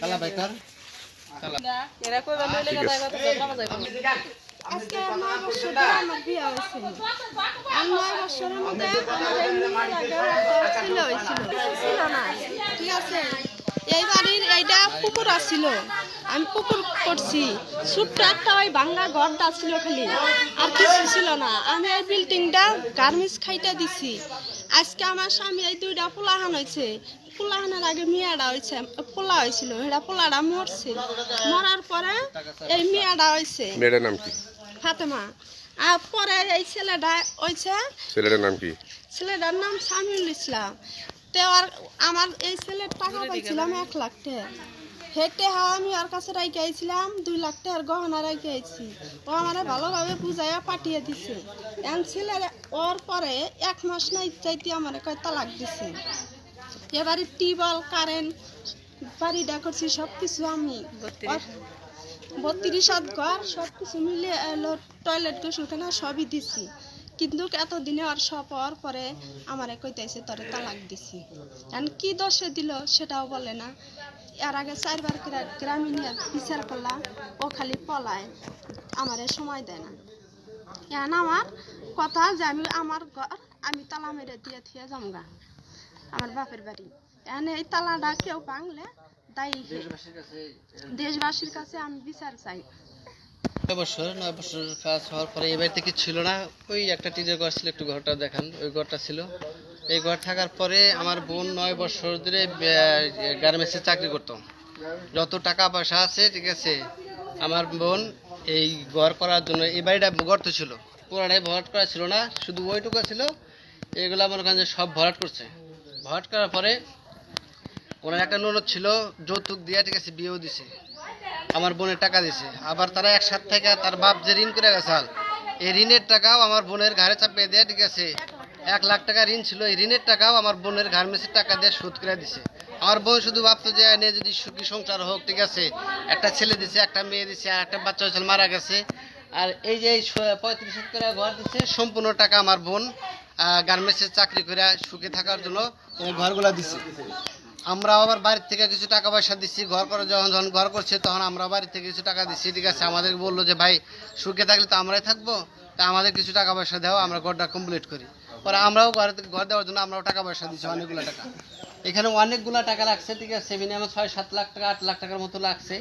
চালা বাইকার এরা কইবা নইলে গাদা কথা যাবা যাইবো আজকে নয় বছর আমার বিয়ে হয়েছে। আর বছরের মধ্যে আমার এই আগে কিছু ছিল না। ঠিক আছে? এই বাড়ির এইটা পুকুর আসছিল আমি পুকুর করছি। ছোট্ট একটা ওই ভাঙ্গা ঘরটা ছিল খালি। আর কিছু ছিল না। আমি এই বিল্ডিংটা গার্মেন্টস খাইটা দিছি। আজকে আমার স্বামী এই দুইটা পোলাহান হয়েছে পোলাহানের আগে মেয়াটা হয়েছে পোলা হয়েছিল। সেটা পোলাটা মরছে। মরার পরে এই মেয়াটা হয়েছে। মেয়েটার নাম কি? ফাতেমা। আর পরে এই ছেলেটা হয়েছে ছেলেটার নাম কি? ছেলেটার নাম সামিউল ইসলাম। আর আমার এই ছেলের টাকা পাইছিলাম এক লাখ টাকা। হেঁটে হা আমি ওর কাছে রাইকে আইছিলাম দুই লাখ টাকার গহনা রাইকে আইছি। ও আমার ভালোভাবে বুঝাইয়া পাঠিয়ে দিছে। এখন ছেলের ওর পরে এক মাস নাই চাইতে আমার কয় তালাক দিছে। এবারে টিউবওয়েল কারেন্ট বাড়িটা করছি সব কিছু আমি বত্রিশ ঘর সব কিছু মিলে টয়লেট গোসলখানা সবই দিছি। কিন্তু এতদিনে আর সব হওয়ার পরে আমার কইতেছে তোরে তালাক দিছি। এখন কি দোষে দিল সেটাও বলে না। এর আগে চারবার গ্রা- গ্রামীণ বিচার করলাম ও খালি পলায়, আমারে সময় দেয় না। এখন আমার কথা যে আমি, আমার ঘর, আমি তালা মেরে দিয়ে থিয়ে যামগা, আমার বাপের বাড়ি। এখন এই তালাটা কেউ ভাঙলে দায়ী দেশবাসীর কাছে আমি বিচার চাই। বছর, নয় বছর কাজ হওয়ার পরে এই বাড়িতে কিছু ছিল না। ওই একটা টিনের ঘর ছিল, একটু ঘরটা দেখান, ওই ঘরটা ছিল। এই ঘর থাকার পরে আমার বোন নয় বছর ধরে গার্মেন্টসে চাকরি করতো। যত টাকা পয়সা আছে, ঠিক আছে, আমার বোন এই ঘর করার জন্য, এই বাড়িটা গর্ত ছিল। পুরাটাই ভরাট করা ছিল না, শুধু ওইটুকু ছিল। এগুলো আমার কাছে সব ভরাট করছে। ভরাট করার পরে ওনার একটা ননদ ছিল, যৌতুক দিয়ে, ঠিক আছে, বিয়েও দিছে। আমার বোনের টাকা দিছে। আবার তারা একসাথে থেকে তার বাপ যে ঋণ করে গেছে এই ঋণের টাকাও আমার বোনের ঘাড়ে চাপিয়ে দেয় ঠিক আছে এক লাখ টাকা ঋণ ছিল, এই ঋণের টাকাও আমার বোনের গার্মেন্টসের টাকা দিয়ে শোধ করে দিছে। আমার বোন শুধু ভাবতো যে এনে যদি সুখী সংসার হোক, ঠিক আছে? একটা ছেলে দিছে, একটা মেয়ে দিছে, আর একটা বাচ্চা হয়েছিল মারা গেছে। আর এই যে পঁয়ত্রিশ করে ঘর দিচ্ছে সম্পূর্ণ টাকা আমার বোন গার্মেন্টসের চাকরি করে সুখে থাকার জন্য ঘরগুলা দিছে। আমরা আবার বাড়ির থেকে কিছু টাকা পয়সা দিচ্ছি ঘর করে যখন যখন ঘর করছে তখন আমরা বাড়ি থেকে কিছু টাকা দিচ্ছি ঠিক আছে আমাদের বলল যে, ভাই, সুখে থাকলে তো আমরাই থাকব, তা আমাদের কিছু টাকা পয়সা দেওয়া আমরা ঘরটা কমপ্লিট করি। পরে আমরাও ঘর ঘর দেওয়ার জন্য আমরাও টাকা পয়সা দিচ্ছি অনেকগুলো টাকা। এখানে অনেকগুলো টাকা লাগছে, ঠিক আছে মিনিমাম ছয় সাত লাখ টাকা, আট লাখ টাকার মতো লাগছে।